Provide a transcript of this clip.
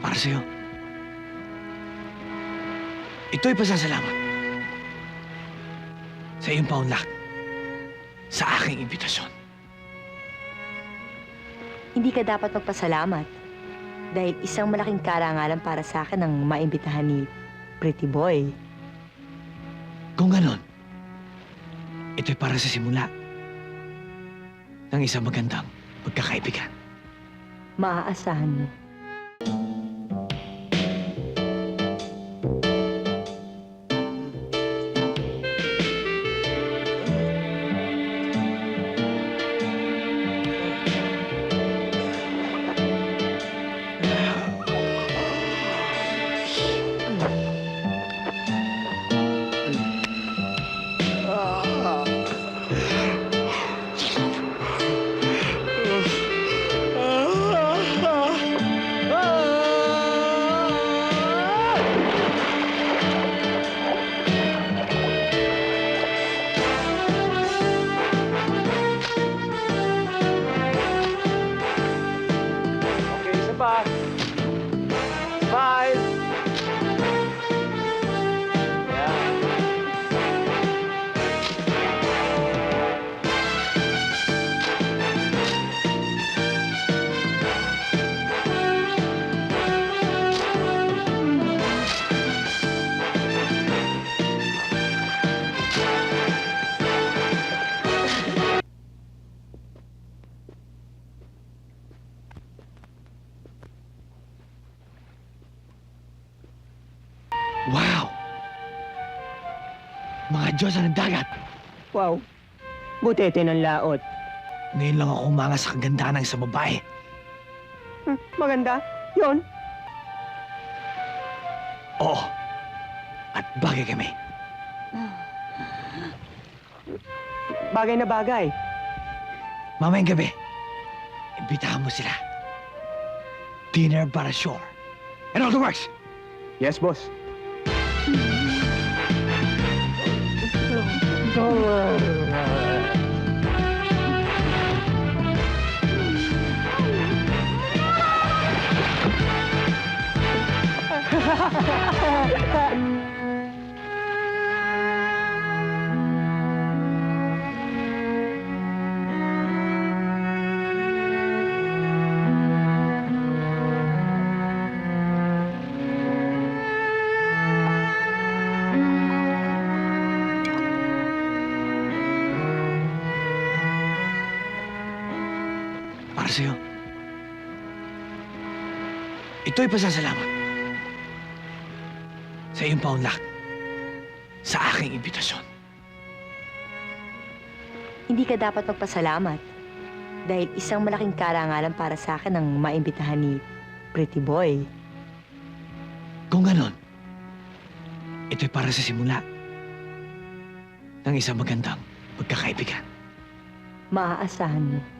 Para sa'yo. Ito'y pasasalamat. Sa iyong paunlak. Sa aking imbitasyon. Hindi ka dapat magpasalamat. Dahil isang malaking karangalan para sa akin ang maimbitahan ni Pretty Boy. Kung ganon, ito'y para sa simula ng isang magandang pagkakaibigan. Maaasahan mo. Goodbye. Mga Diyos ng dagat! Wow. Butete ng laot. Ngayon lang ako umanga sa kagandahan ng isang babae. Hmm, maganda. Yon. Oo. At bagay kami. Bagay na bagay. Mamayang gabi, imbitahan mo sila. Dinner para shore. And all the works. Yes, boss. Ha ha ha ha! Para sa'yo. Ito'y pasasalamat. Sa iyong paunlak. Sa aking imbitasyon. Hindi ka dapat magpasalamat. Dahil isang malaking karangalan para sa akin ang maimbitahan ni Pretty Boy. Kung ganon, ito'y para sa simula ng isang magandang pagkakaibigan. Maaasahan mo.